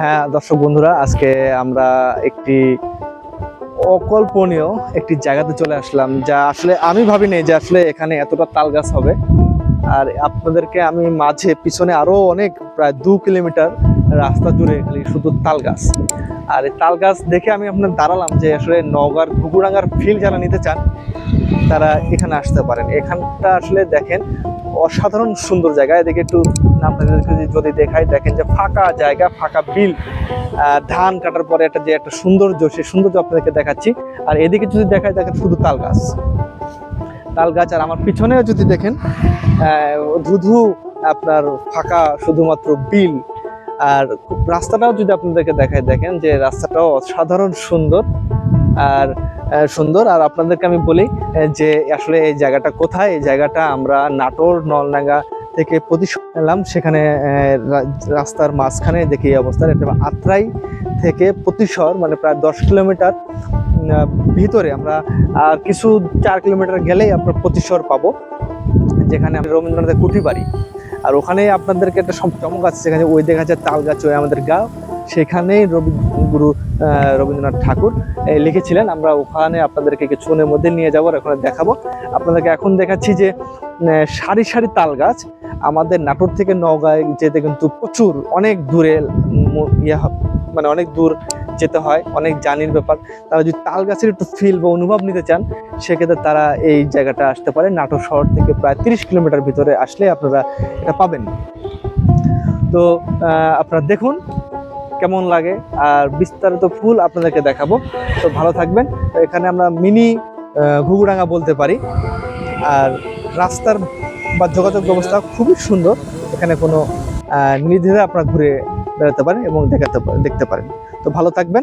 হ্যাঁ দর্শক বন্ধুরা, আজকে আমরা একটি অকল্পনীয় একটি জায়গাতে চলে আসলাম, যা আসলে আমি ভাবিনি যে আসলে এখানে এতটা তাল গাছ হবে। আর আপনাদেরকে আমি মাঝে পিছনে আরও অনেক, প্রায় দু কিলোমিটার রাস্তা জুড়ে খালি শুধু তাল গাছ আর এই তাল গাছ দেখে আমি আপনার দাঁড়ালাম যে আসলে নওগাঁর ঘুঘুরাঙ্গার ফিল যারা নিতে চান, তারা এখানে আসতে পারেন। এখানটা আসলে দেখেন, অসাধারণ সুন্দর জায়গা। এদিকে একটু আপনাদেরকে যদি- দেখাই, দেখেন যে ফাঁকা জায়গা, ফাঁকা বিল ধান কাটার পরে একটা যে একটা সৌন্দর্য, সেই সৌন্দর্য আপনাদেরকে দেখাচ্ছি। আর এদিকে যদি দেখাই, দেখেন শুধু তাল গাছ। তাল গাছ, আর আমার পিছনেও যদি দেখেন ধুধু আপনার ফাঁকা শুধুমাত্র বিল, আর রাস্তাটাও যদি আপনাদেরকে দেখায় দেখেন যে রাস্তাটাও অসাধারণ সুন্দর, আর সুন্দর। আর আপনাদেরকে আমি বলি যে আসলে এই জায়গাটা কোথায়? এই জায়গাটা আমরা নাটোর, নলডাঙ্গা থেকে প্রতিশোধ এলাম সেখানে রাস্তার মাঝখানে দেখি এই অবস্থান এটা আত্রাই থেকে প্রতিশর মানে প্রায় দশ কিলোমিটার ভিতরে আমরা কিছু চার কিলোমিটার গেলেই আপনার প্রতিশর পাবো, যেখানে আমি রবীন্দ্রনাথের কুঠি বাড়ি। আর ওখানে আপনাদেরকে একটা চমক আছে, সেখানে ওই দেখা যাচ্ছে তাল গাছ ওই আমাদের গাঁও সেখানেই রবি, গুরু রবীন্দ্রনাথ ঠাকুর লিখেছিলেন। আমরা ওখানে আপনাদেরকে কিছুক্ষণের মধ্যে নিয়ে যাব আর ওখানে দেখাবো। আপনাদেরকে এখন দেখাচ্ছি যে সারি সারি তাল গাছ। আমাদের নাটোর থেকে নওগাঁয় যেতে কিন্তু প্রচুর, অনেক দূরে ইয়ে মানে অনেক দূর যেতে হয়, অনেক জানির ব্যাপার। তারা যদি তাল গাছের একটু ফিল বা অনুভব নিতে চান, সেক্ষেত্রে তারা এই জায়গাটা আসতে পারে। নাটোর শহর থেকে প্রায় তিরিশ কিলোমিটার ভিতরে আসলে আপনারা এটা পাবেন। তো আপনারা দেখুন কেমন লাগে। আর বিস্তারিত ফুল আপনাদেরকে দেখাবো। তো ভালো থাকবেন। এখানে আমরা মিনি ঘুঘুরাঙ্গা বলতে পারি। আর রাস্তার বা যোগাযোগ ব্যবস্থা খুবই সুন্দর। এখানে কোনো নির্দ্বিধায় আপনারা ঘুরে বেড়াতে পারেন এবং দেখাতে দেখতে পারেন। তো ভালো থাকবেন।